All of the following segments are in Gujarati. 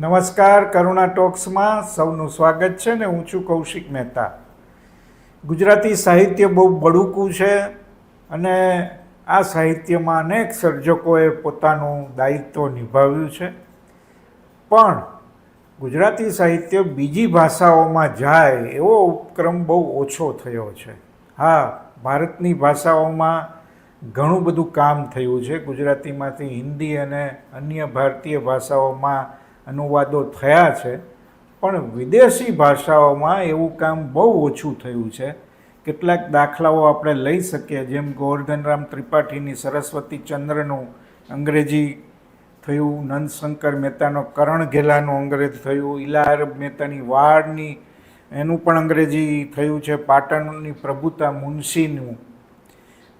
નમસ્કાર, કરુણા ટોક્સમાં સૌનું સ્વાગત છે ને હું છું કૌશિક મહેતા. ગુજરાતી સાહિત્ય બહુ બળુકું છે અને આ સાહિત્યમાં અનેક સર્જકોએ પોતાનું દાયિત્વ નિભાવ્યું છે. પણ ગુજરાતી સાહિત્ય બીજી ભાષાઓમાં જાય એવો ઉપક્રમ બહુ ઓછો થયો છે. હા, ભારતની ભાષાઓમાં ઘણું બધું કામ થયું છે. ગુજરાતીમાંથી હિન્દી અને અન્ય ભારતીય ભાષાઓમાં અનુવાદો થયા છે, પણ વિદેશી ભાષાઓમાં એવું કામ બહુ ઓછું થયું છે. કેટલાક દાખલાઓ આપણે લઈ શકીએ, જેમ ગોવર્ધનરામ ત્રિપાઠીની સરસ્વતી ચંદ્રનું અંગ્રેજી થયું, નંદશંકર મહેતાનો કરણ ઘેલાનું અંગ્રેજ થયું ઇલાહરબ મહેતાની વાળની એનું પણ અંગ્રેજી થયું છે, પાટણની પ્રભુતા મુનશીનું.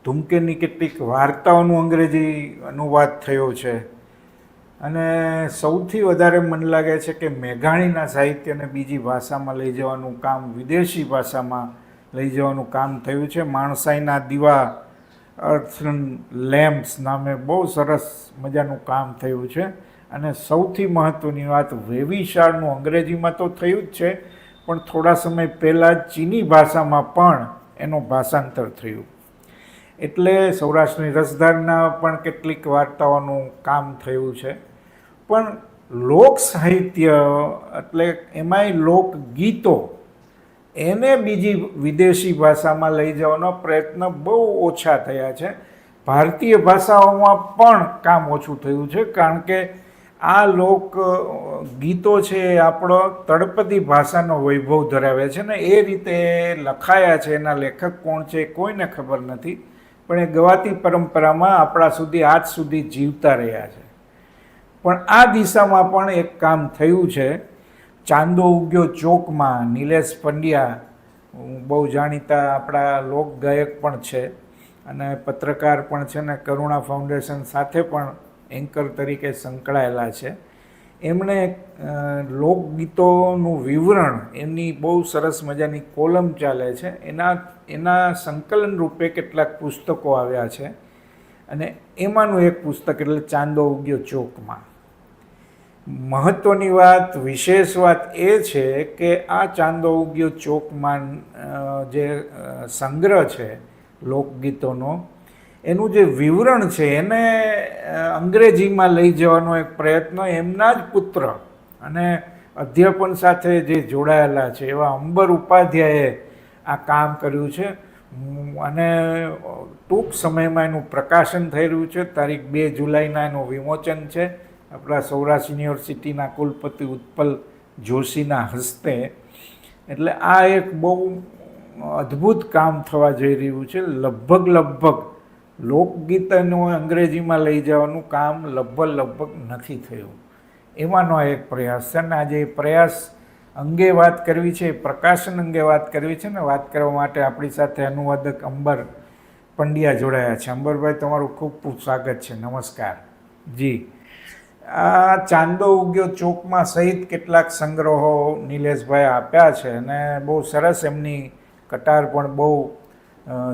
ધૂમકેની કેટલીક વાર્તાઓનું અંગ્રેજી અનુવાદ થયો છે. અને સૌથી વધારે મને લાગે છે કે મેઘાણીના સાહિત્યને બીજી ભાષામાં લઈ જવાનું કામ, વિદેશી ભાષામાં લઈ જવાનું કામ થયું છે. માણસાઈના દીવા અર્થ લેમ્પ્સ નામે બહુ સરસ મજાનું કામ થયું છે. અને સૌથી મહત્ત્વની વાત વેવિશાળનું અંગ્રેજીમાં તો થયું જ છે, પણ થોડા સમય પહેલાં ચીની ભાષામાં પણ એનું ભાષાંતર થયું. એટલે સૌરાષ્ટ્રની રસધારના પણ કેટલીક વાર્તાઓનું કામ થયું છે. પણ લોક સાહિત્ય, એટલે એમાંય લોકગીતો એને બીજી વિદેશી ભાષામાં લઈ જવાનો પ્રયત્ન બહુ ઓછા થયા છે. ભારતીય ભાષાઓમાં પણ કામ ઓછું થયું છે, કારણ કે આ લોક ગીતો છે એ આપણો તળપદી ભાષાનો વૈભવ ધરાવે છે ને એ રીતે લખાયા છે, એના લેખક કોણ છે કોઈને ખબર નથી, પણ એ ગવાતી પરંપરામાં આપણા સુધી, આજ સુધી જીવતા રહ્યા છે. પણ આ દિશામાં પણ એક કામ થયું છે. ચાંદો ઉગ્યો ચોકમાં, નિલેશ પંડ્યા બહુ જાણીતા આપણા લોકગાયક પણ છે અને પત્રકાર પણ છે ને કરુણા ફાઉન્ડેશન સાથે પણ એન્કર તરીકે સંકળાયેલા છે. એમણે લોકગીતોનું વિવરણ, એમની બહુ સરસ મજાની કોલમ ચાલે છે. એના એના સંકલન રૂપે કેટલાક પુસ્તકો આવ્યા છે અને એમાંનું એક પુસ્તક એટલે ચાંદો ઉગ્યો ચોકમાં. મહત્ત્વની વાત, વિશેષ વાત એ છે કે આ ચાંદો ઉગ્યો ચોકમાં જે સંગ્રહ છે લોકગીતોનો, એનું જે વિવરણ છે, એને અંગ્રેજીમાં લઈ જવાનો એક પ્રયત્ન એમના જ પુત્ર અને અધ્યાપન સાથે જે જોડાયેલા છે, એવા અંબર ઉપાધ્યાયે આ કામ કર્યું છે. અને ટૂંક સમયમાં એનું પ્રકાશન થઈ રહ્યું છે. તારીખ બે જુલાઈના એનું વિમોચન છે. આપણા સૌરાષ્ટ્ર યુનિવર્સિટીના કુલપતિ ઉત્પલ જોશીના હસ્તે. એટલે આ એક બહુ અદ્ભુત કામ થવા જઈ રહ્યું છે. લગભગ લગભગ લોકગીતનું અંગ્રેજીમાં લઈ જવાનું કામ લગભગ લગભગ નથી થયું. એમાંનો એક પ્રયાસ છે અને આજે પ્રયાસ અંગે વાત કરવી છે પ્રકાશન અંગે વાત કરવી છે ને વાત કરવા માટે આપણી સાથે અનુવાદક અંબર પંડ્યા જોડાયા છે. અંબરભાઈ, તમારું ખૂબ ખૂબ સ્વાગત છે. નમસ્કાર. જી. આ ચાંદો ઉગ્યો ચોકમાં સહિત કેટલાક સંગ્રહો નિલેશભાઈ આપ્યા છે અને બહુ સરસ એમની કટાર પણ બહુ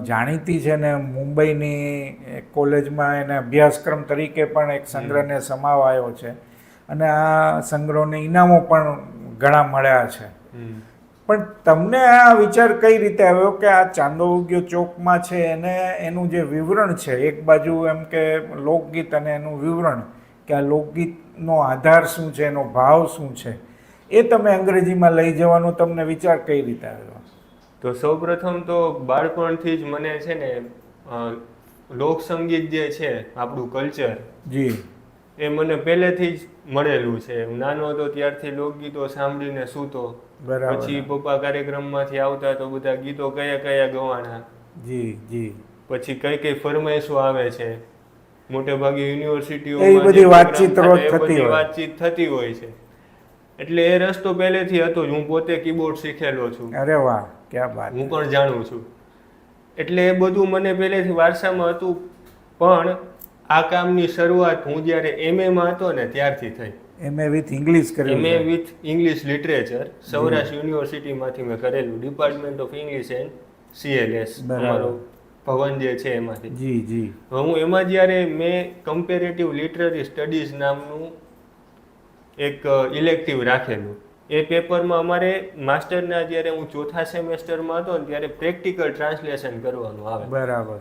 જાણીતી છે ને મુંબઈની કોલેજમાં એને અભ્યાસક્રમ તરીકે પણ એક સંગ્રહને સમાવાયો છે. અને આ સંગ્રહોને ઇનામો પણ ઘણા મળ્યા છે. પણ તમને આ વિચાર કઈ રીતે આવ્યો કે આ ચાંદો ઉગ્યો ચોકમાં છે એને એનું જે વિવરણ છે એક બાજુ એમ કે લોકગીત અને એનું વિવરણ કે આ લોકગીતનો આધાર શું છે એનો ભાવ શું છે એ તમે અંગ્રેજીમાં લઈ જવાનો તમને વિચાર કઈ રીતે આવ્યો? તો સૌપ્રથમ તો બાળપણથી જ મને છે ને લોક સંગીત જે છે આપણું કલ્ચર જી. એ મને પહેલેથી જ મળેલું છે. નાનો હતો ત્યારથી લોકગીતો સાંભળીને સૂતો. પછી પપ્પા કાર્યક્રમમાંથી આવતા તો બધા ગીતો કયા કયા ગવાના જી જી. પછી કઈ કઈ ફરમાઈશો આવે છે. મોટે ભાગે યુનિવર્સિટીઓ એ બધી વાતચીત રોજ થતી હોય. વાતચીત થતી હોય છે. એટલે એ રસ્તો પહેલેથી હતો જ. હું પોતે કીબોર્ડ શીખેલો છું. અરે વાહ ક્યાં વાત. હું પણ જાણું છું. એટલે એ બધું મને પહેલેથી વારસામાં હતું. પણ આ કામની શરૂઆત હું જ્યારે એમએમાં હતો ને ત્યારથી થઈ. એમએ વિથ ઇંગ્લિશ કરેલું MA. With English literature Saurashtra યુનિવર્સિટીમાંથી મેં કરેલું. Department of English and CLS. અમારો ભવન જે છે એમાંથી. જી જી. હું એમાં જ્યારે મેં કમ્પેરેટિવ લિટરરી સ્ટડીઝ નામનું એક ઇલેક્ટિવ રાખેલું. એ પેપરમાં અમારે માસ્ટરના જ્યારે હું ચોથા સેમેસ્ટરમાં હતો ને ત્યારે પ્રેક્ટિકલ ટ્રાન્સલેશન કરવાનું આવે. બરાબર.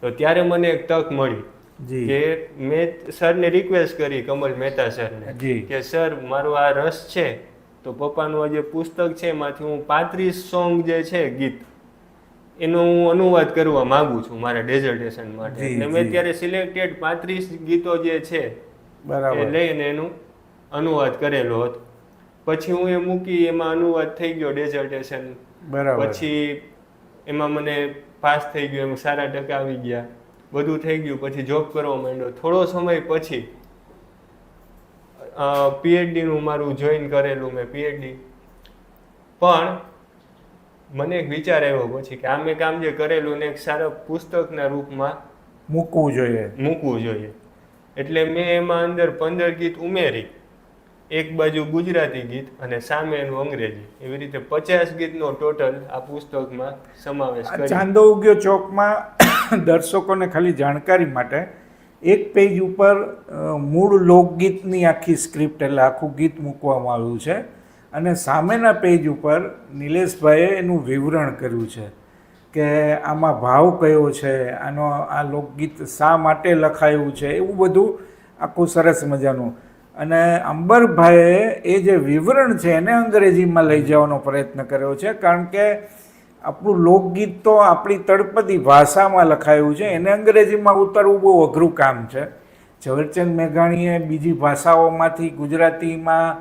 તો ત્યારે મને એક તક મળી જી. કે મેં સરને રિક્વેસ્ટ કરી કમલ મહેતા સરને જી. કે સર મારો આ રસ છે. તો પપ્પાનું આ જે પુસ્તક છે એમાંથી હું પાંત્રીસ સોંગ જે છે ગીત એનો હું અનુવાદ કરવા માંગુ છું મારા ડેઝર્ટેશન માટે. એટલે મેં જી. ત્યારે સિલેક્ટેડ પાંત્રીસ ગીતો જે છે બરાબર. લઈને એનું અનુવાદ કરેલો હતો. પછી હું એ મૂકી એમાં અનુવાદ થઈ ગયો ડેઝર્ટેશન બરાબર. પછી એમાં મને પાસ થઈ ગયો એમ સારા ટકા આવી ગયા. બધું થઈ ગયું પછી જોબ કરવા માંડ્યો. થોડો સમય પછી પીએચડીનું મારું જોઈન કરેલું મેં પીએચડી પણ મને એક વિચાર આવ્યો પછી કે આ મેં કામ જે કરેલું ને એક સારા પુસ્તકના રૂપમાં મૂકવું જોઈએ. મૂકવું જોઈએ. એટલે મેં એમાં અંદર પંદર ગીત ઉમેરી. એક બાજુ ગુજરાતી ગીત અને સામે એનું અંગ્રેજી. એવી રીતે પચાસ ગીતનો ટોટલ આ પુસ્તકમાં સમાવેશ કર્યો ચાંદો ઉગ્યો ચોકમાં દર્શકોને ખાલી જાણકારી માટે એક પેજ ઉપર મૂળ લોકગીતની આખી સ્ક્રિપ્ટ એટલે આખું ગીત મૂકવામાં આવ્યું છે. અને સામેના પેજ ઉપર નિલેશભાઈએ એનું વિવરણ કર્યું છે કે આમાં ભાવ કયો છે, આનો આ લોકગીત શા માટે લખાયું છે, એવું બધું આખું સરસ મજાનું. અને અંબરભાઈએ એ જે વિવરણ છે એને અંગ્રેજીમાં લઈ જવાનો પ્રયત્ન કર્યો છે, કારણ કે આપણું લોકગીત તો આપણી તળપદી ભાષામાં લખાયું છે, એને અંગ્રેજીમાં ઉતારવું બહુ અઘરું કામ છે. ઝવેરચંદ મેઘાણીએ બીજી ભાષાઓમાંથી ગુજરાતીમાં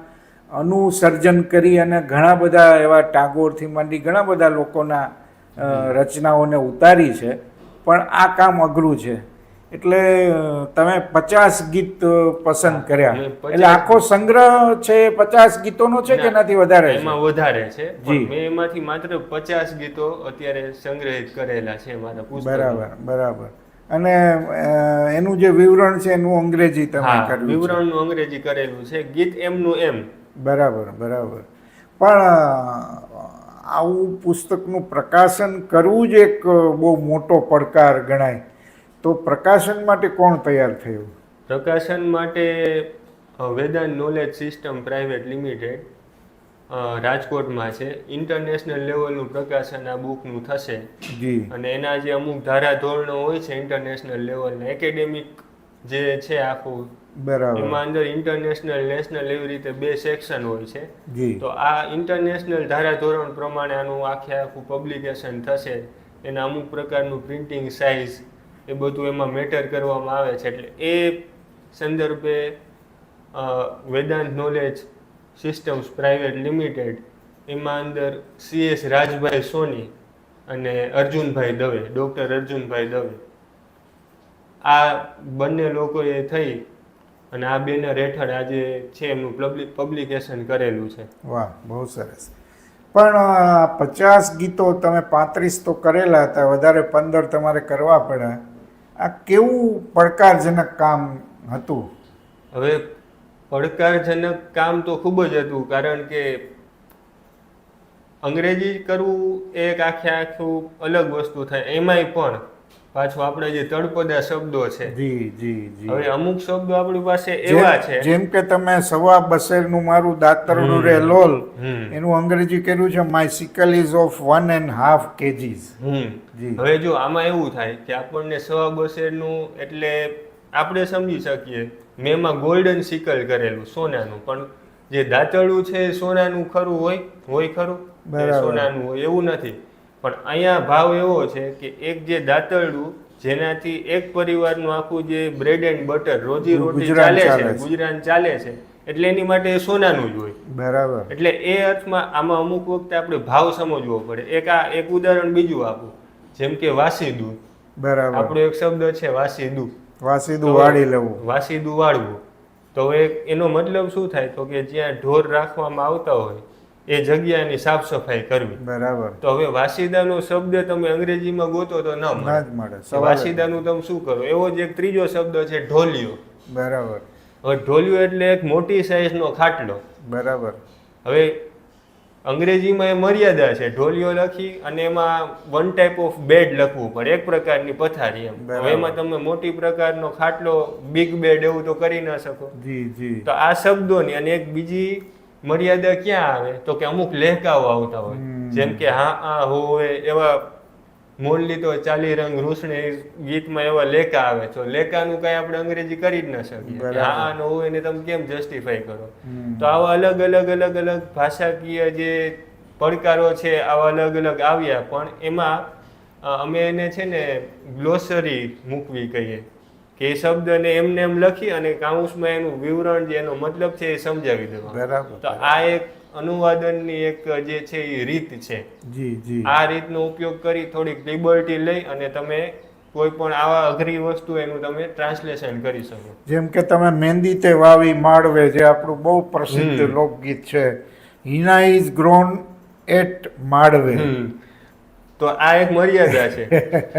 અનુસર્જન કરી અને ઘણા બધા એવા ટાગોરથી માંડી ઘણા બધા લોકોના રચનાઓને ઉતારી છે. પણ આ કામ અઘરું છે. એટલે તમે પચાસ ગીત પસંદ કર્યા. એટલે આખો સંગ્રહ છે પચાસ ગીતોનો છે કે એનાથી વધારે એમાં વધારે છે. મેં એમાંથી માત્ર પચાસ ગીતો અત્યારે સંગ્રહિત કરેલા છે મારા બરાબર બરાબર. અને એનું જે વિવરણ છે એનું અંગ્રેજી તમે કર્યું વિવરણનું અંગ્રેજી કરેલું છે. ગીત એમનું એમ. બરાબર બરાબર. પણ આવું પુસ્તકનું પ્રકાશન કરવું જ એક બહુ મોટો પડકાર ગણાય. તો પ્રકાશન માટે કોણ તૈયાર થયું? પ્રકાશન માટે વેદાન Vedant knowledge system private limited રાજકોટમાં છે. ઇન્ટરનેશનલ લેવલનું પ્રકાશન આ બુકનું થશે. જી. અને એના જે અમુક ધારાધોરણો હોય છે ઇન્ટરનેશનલ લેવલના એકેડેમિક જે છે આખું બરાબર. એમાં અંદર ઇન્ટરનેશનલ નેશનલ એવી રીતે બે સેક્શન હોય છે. તો આ ઇન્ટરનેશનલ ધારાધોરણ પ્રમાણે આનું આખે આખું પબ્લિકેશન થશે. એના અમુક પ્રકારનું પ્રિન્ટિંગ સાઇઝ એ બધું એમાં મેટર કરવામાં આવે છે. એટલે એ સંદર્ભે Vedant knowledge systems private limited એમાં અંદર સીએસ રાજભાઈ સોની અને અર્જુનભાઈ દવે ડૉક્ટર અર્જુનભાઈ દવે. આ બંને લોકોએ થઈ અને આ બેનર હેઠળ આજે છે એમનું પબ્લિક પબ્લિકેશન કરેલું છે. વાહ બહુ સરસ. પણ પચાસ ગીતો તમે પાંત્રીસ તો કરેલા હતા વધારે પંદર તમારે કરવા પડ્યા આ કેવું પડકારજનક કામ હતું? હવે પડકારજનક કામ તો ખૂબ જ હતું કારણ કે અંગ્રેજી કરવું એક આખે આખું અલગ વસ્તુ થાય એમાંય પણ પાછું આપણે જે તળપદા શબ્દો છે. જી જી જી. હવે અમુક શબ્દો આપણી પાસે એવા છે. જેમ કે તમે સવા બસેરનું મારું દાતરનું રે લોલ એનું અંગ્રેજી કર્યું છે my sickle is of one and half kgs જી. હવે જો આમાં એવું થાય કે આપણને સવા બસેરનું એટલે આપણે સમજી શકીએ મેં એમાં ગોલ્ડન સિકલ કરેલું સોનાનું. પણ જે દાતરડું છે સોનાનું ખરું હોય? હોય ખરું. સોનાનું હોય એવું નથી. પણ અહીંયા ભાવ એવો છે કે એક જે દાંતરડું જેનાથી એક પરિવારનું આખું જે બ્રેડ એન્ડ બટર રોજી રોટી ચાલે છે. ગુજરાન ચાલે છે એટલે એની માટે એ સોનાનું જ હોય. બરાબર. એટલે એ અર્થમાં આમાં અમુક વખતે આપણે ભાવ સમજવો પડે. એક આ એક ઉદાહરણ બીજું આપું. જેમ કે વાસી દૂધ. બરાબર. આપણો એક શબ્દ છે વાસી દૂધ. વાસીદું વાળી લેવું. વાસી દૂધ વાળવું. તો એ એનો મતલબ શું થાય? તો કે જ્યાં ઢોર રાખવામાં આવતા હોય એ જગ્યાની સાફ સફાઈ કરવી. બરાબર. તો હવે વાસીદાનો શબ્દ તમે અંગ્રેજીમાં ગોતો તો ન મળે. વાસીદાનું તમે શું કરો? એવો જ એક ત્રીજો શબ્દ છે ઢોલિયો. બરાબર. હવે ઢોલિયો એટલે એક મોટી સાઈઝનો ખાટલો. બરાબર. હવે અંગ્રેજીમાં એ મર્યાદા છે ઢોલિયો લખી અને એમાં વન ટાઈપ ઓફ બેડ લખવું પડે એક પ્રકારની પથારી એમ. એમાં તમે મોટી પ્રકારનો ખાટલો બિગ બેડ એવું તો કરી ના શકો. જી જી. તો આ શબ્દોની અને એક બીજી મર્યાદા ક્યાં આવે? તો કે અમુક લહેકાઓ આવતા હોય. જેમ કે હા આ હોવે એવા મોરલી તો ચાલી રંગ રૂસણે ગીતમાં એવા લેખા આવે તો લેકાનું કઈ આપણે અંગ્રેજી કરી જ ન શકીએ. હા આ હોય ને તમે કેમ જસ્ટિફાઈ કરો? તો આવા અલગ અલગ અલગ અલગ ભાષાકીય જે પડકારો છે આવા અલગ અલગ આવ્યા. પણ એમાં અમે એને છે ને ગ્લોસરી મૂકવી કહીએ. કે એ શબ્દને એમને એમ લખી અને કાઉન્સમાં એનું વિવરણ જે એનો મતલબ છે એ સમજાવી દેવા. બરાબર. તો આ એક અનુવાદનની એક જે છે એ રીત છે. જી જી. આ રીતનો ઉપયોગ કરી થોડીક લિબર્ટી લઈ અને તમે કોઈ પણ આવા અઘરી વસ્તુ એનું તમે ટ્રાન્સલેશન કરી શકો. જેમ કે તમે મહેંદી તે વાવી માળવે જે આપણું બહુ પ્રસિદ્ધ લોકગીત છે. હિના ઇઝ ગ્રોન એટ માળવે. તો આ એક મર્યાદા છે.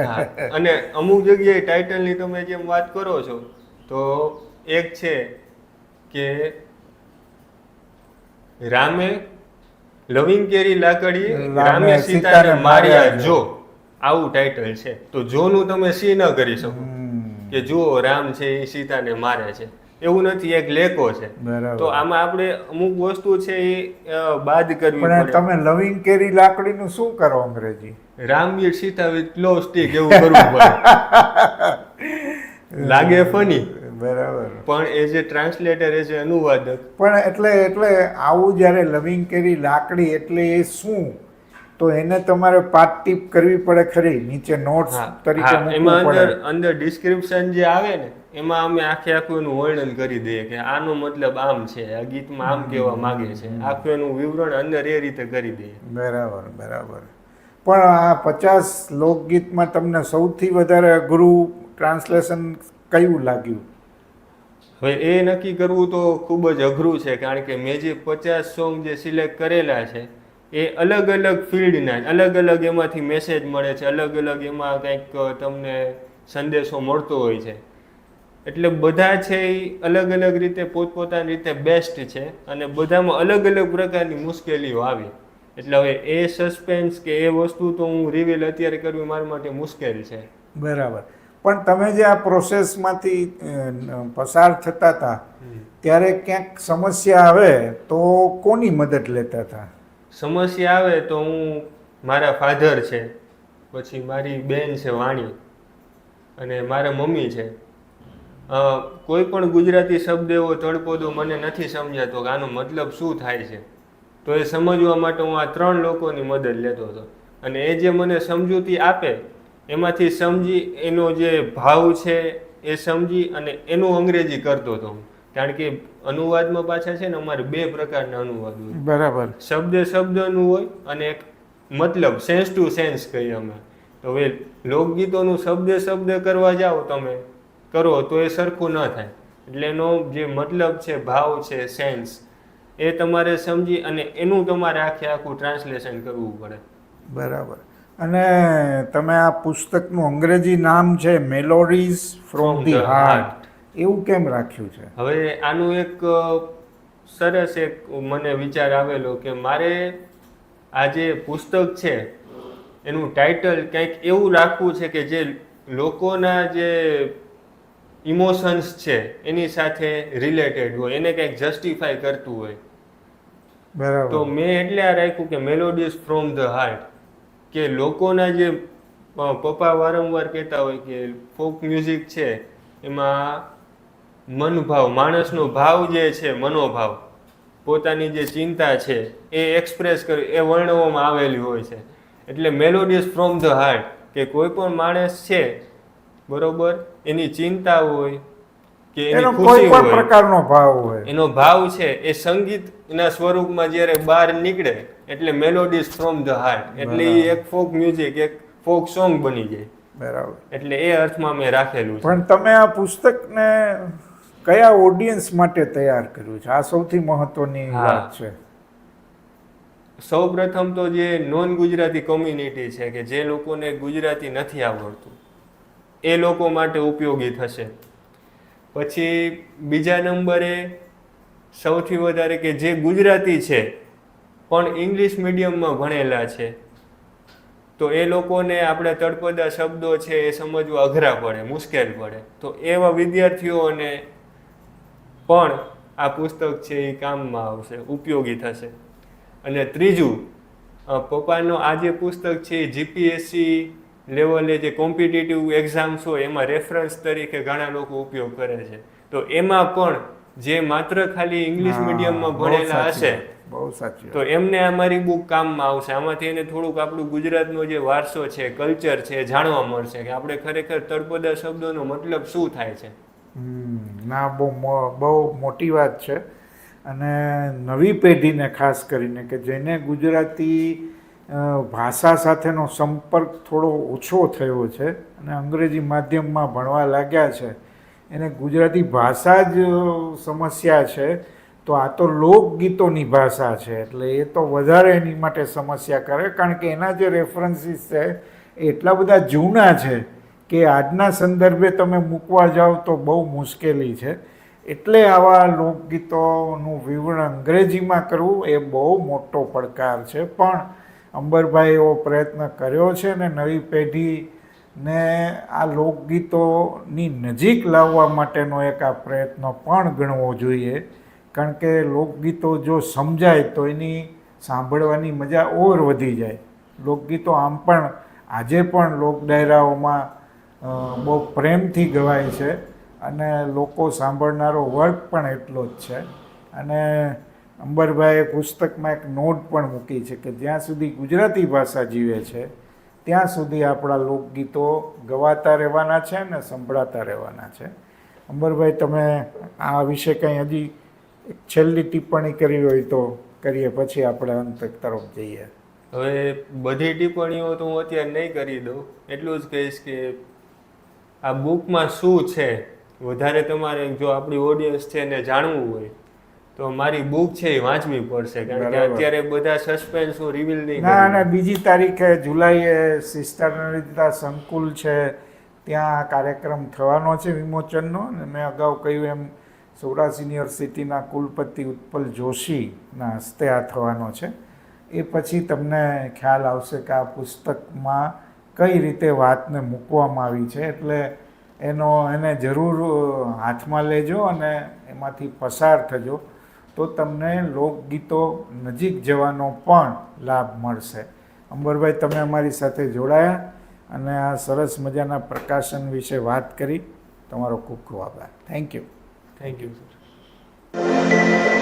અને અમુક જગ્યાએ ટાઇટલની તમે જેમ વાત કરો છો તો એક છે કે રામે લવિંગ કેરી લાકડી રામે સીતાને માર્યા જો. આવું ટાઇટલ છે. તો જોનું તમે સી ન કરી શકો. કે જુઓ રામ છે એ સીતાને મારે છે. એવું નથી એક લેકો છે. તો આમાં આપણે અમુક વસ્તુ છે એ બાદ કરવી પણ તમે લવિંગ કેરી લાકડીનું શું કરો અંગ્રેજી? રામવીર સીતા વિથ ક્લો સ્ટીક એવું કરવું પડે. લાગે ફની. બરાબર. પણ એ એ ટ્રાન્સલેટર એ જે અનુવાદક. પણ એટલે એટલે આવું જ્યારે લવિંગ કેરી લાકડી એટલે એ શું? તો એને તમારે પાટ ટીપ કરવી પડે ખરી નીચે નોટ્સ તરીકે એમાં અંદર અંદર ડિસ્ક્રિપ્શન જે આવે ને એમાં અમે આખે આખું એનું વર્ણન કરી દઈએ કે આનો મતલબ આમ છે આ ગીતમાં આમ કહેવા માંગે છે. આખું એનું વિવરણ અંદર એ રીતે કરી દઈએ. બરાબર બરાબર. પણ આ પચાસ લોકગીતમાં તમને સૌથી વધારે અઘરું ટ્રાન્સલેશન કયું લાગ્યું? હવે એ નક્કી કરવું તો ખૂબ જ અઘરું છે કારણ કે મેં જે પચાસ સોંગ જે સિલેક્ટ કરેલા છે એ અલગ અલગ ફિલ્ડના અલગ અલગ એમાંથી મેસેજ મળે છે અલગ અલગ એમાં કંઈક તમને સંદેશો મળતો હોય છે. એટલે બધા છે એ અલગ અલગ રીતે પોતપોતાની રીતે બેસ્ટ છે અને બધામાં અલગ અલગ પ્રકારની મુશ્કેલીઓ આવી. એટલે હવે એ સસ્પેન્સ કે એ વસ્તુ તો હું રિવીલ અત્યારે કરવી મારા માટે મુશ્કેલ છે. બરાબર. પણ તમે જે આ પ્રોસેસમાંથી પસાર થતા હતા ત્યારે ક્યાંક સમસ્યા આવે તો કોની મદદ લેતા હતા સમસ્યા આવે તો હું મારા ફાધર છે, પછી મારી બેન છે, વાણી અને મારા મમ્મી છે. કોઈ પણ ગુજરાતી શબ્દ એવો તળપદો મને નથી સમજાતો કે આનો મતલબ શું થાય છે. તો એ સમજવા માટે હું આ ત્રણ લોકોની મદદ લેતો હતો. અને એ જે મને સમજૂતી આપે, એમાંથી સમજી, એનો જે ભાવ છે એ સમજી અને એનું અંગ્રેજી કરતો હતો હું. કારણ કે અનુવાદમાં પાછા છે ને અમારે બે પ્રકારના અનુવાદ હોય. બરાબર. શબ્દ શબ્દનું હોય અને એક મતલબ સેન્સ ટુ સેન્સ કહીએ અમે. તો હવે લોકગીતોનું શબ્દ શબ્દ કરવા જાઓ તમે કરો તો એ સરખું ન થાય. એટલે એનો જે મતલબ છે ભાવ છે સેન્સ એ તમારે સમજી અને એનું તમારે આખે આખું ટ્રાન્સલેશન કરવું પડે. બરાબર. અને તમે આ પુસ્તકનું અંગ્રેજી નામ છે મેલોડીઝ ફ્રોમ ધી હાર્ટ એવું કેમ રાખ્યું છે? હવે આનું એક સરસ એક મને વિચાર આવેલો કે મારે આ જે પુસ્તક છે એનું ટાઇટલ કંઈક એવું રાખવું છે કે જે લોકોના જે ઇમોશન્સ છે એની સાથે રિલેટેડ હોય એને કંઈક જસ્ટિફાય કરતું હોય. તો મેં એટલે આ રાખ્યું કે મેલોડીઝ ફ્રોમ ધ હાર્ટ કે લોકોના જે પપ્પા વારંવાર કહેતા હોય કે ફોક મ્યુઝિક છે એમાં મનભાવ માણસનો ભાવ જે છે મનોભાવ પોતાની જે ચિંતા છે એ એક્સપ્રેસ કરી એ વર્ણવવામાં આવેલી હોય છે. એટલે મેલોડીઝ ફ્રોમ ધ હાર્ટ કે કોઈ પણ માણસ છે બરોબર એની ચિંતા હોય કે એની ખુશી હોય પ્રકારનો ભાવ હોય. એનો ભાવ છે એ સંગીતના સ્વરૂપમાં જ્યારે બહાર નીકળે એટલે મેલોડીઝ ફ્રોમ ધ હાર્ટ એટલે એક ફોક મ્યુઝિક એક ફોક સોંગ બની જાય. બરાબર. એટલે એ અર્થમાં મેં રાખેલું છે. પણ તમે આ પુસ્તકને કયા ઓડિયન્સ માટે તૈયાર કર્યું છે? આ સૌથી મહત્વની વાત છે. સૌ પ્રથમ તો જે નોન ગુજરાતી કોમ્યુનિટી છે કે જે લોકોને ગુજરાતી નથી આવડતું એ લોકો માટે ઉપયોગી થશે. પછી બીજા નંબરે સૌથી વધારે કે જે ગુજરાતી છે પણ ઇંગ્લિશ મીડિયમમાં ભણેલા છે તો એ લોકોને આપણે તળપદા શબ્દો છે એ સમજવા અઘરા પડે મુશ્કેલ પડે. તો એવા વિદ્યાર્થીઓને પણ આ પુસ્તક છે એ કામમાં આવશે ઉપયોગી થશે. અને ત્રીજું પપ્પાનું આ જે પુસ્તક છે એ જીપીએસસી લેવલે જે કોમ્પિટિટિવ એક્ઝામ્સ હોય એમાં રેફરન્સ તરીકે ઘણા લોકો ઉપયોગ કરે છે. તો એમાં પણ જે માત્ર ખાલી ઇંગ્લિશ મીડિયમમાં ભણેલા હશે બહુ સાચી તો એમને અમારી બુક કામમાં આવશે. આમાંથી એને થોડુંક આપણું ગુજરાતનો જે વારસો છે કલ્ચર છે એ જાણવા મળશે કે આપણે ખરેખર તળપદા શબ્દોનો મતલબ શું થાય છે. ના, બહુ બહુ મોટી વાત છે. અને નવી પેઢીને ખાસ કરીને કે જેને ગુજરાતી ભાષા સાથેનો સંપર્ક થોડો ઓછો થયો છે અને અંગ્રેજી માધ્યમમાં ભણવા લાગ્યા છે, એને ગુજરાતી ભાષા જ સમસ્યા છે, તો આ તો લોકગીતોની ભાષા છે, એટલે એ તો વધારે એની માટે સમસ્યા કરે, કારણ કે એના જે રેફરન્સીસ છે, એ એટલા બધા જૂના છે કે આજના સંદર્ભે તમે મૂકવા જાઓ તો બહુ મુશ્કેલી છે. એટલે આવા લોકગીતોનું વિવરણ અંગ્રેજીમાં કરવું એ બહુ મોટો પડકાર છે. પણ અંબરભાઈ એવો પ્રયત્ન કર્યો છે ને નવી પેઢીને આ લોકગીતોની નજીક લાવવા માટેનો એક આ પ્રયત્ન પણ ગણવો જોઈએ. કારણ કે લોકગીતો જો સમજાય તો એની સાંભળવાની મજા ઓર વધી જાય. લોકગીતો આમ પણ આજે પણ લોક ડાયરાઓમાં બહુ પ્રેમથી ગવાય છે અને લોકો સાંભળનારો વર્ગ પણ એટલો જ છે. અને અંબરભાઈએ પુસ્તકમાં એક નોટ પણ મૂકી છે કે જ્યાં સુધી ગુજરાતી ભાષા જીવે છે, ત્યાં સુધી આપણા લોકગીતો ગવાતા રહેવાના છે અને સંભળાતા રહેવાના છે. અંબરભાઈ, તમે આ વિશે કંઈ હજી છેલ્લી ટિપ્પણી કરવી હોય તો કરીએ, પછી આપણે અંત તરફ જઈએ. હવે બધી ટિપ્પણીઓ તો હું અત્યારે નહીં કરી દઉં. એટલું જ કહીશ કે આ બુકમાં શું છે? વધારે તમારે જો આપણી ઓડિયન્સ છે એને જાણવું હોય તો મારી બુક છે એ વાંચવી પડશે કારણ કે અત્યારે બધા સસ્પેન્સ હું રિવીલ નહીં ના અને બીજી તારીખે જુલાઈએ સિસ્ટર નરિતા સંકુલ છે ત્યાં આ કાર્યક્રમ થવાનો છે વિમોચનનો અને મેં અગાઉ કહ્યું એમ સૌરાષ્ટ્ર યુનિવર્સિટીના કુલપતિ ઉત્પલ જોશીના હસ્તે આ થવાનો છે. એ પછી તમને ખ્યાલ આવશે કે આ પુસ્તકમાં કઈ રીતે વાતને મૂકવામાં આવી છે એટલે એનો, એને જરૂર હાથમાં લેજો અને એમાંથી પસાર થજો. તો તમને લોકગીતો નજીક જવાનો પણ લાભ મળશે. અંબરભાઈ, તમે અમારી સાથે જોડાયા અને આ સરસ મજાના પ્રકાશન વિશે વાત કરી. તમારો ખૂબ ખૂબ આભાર. Thank you thank you sir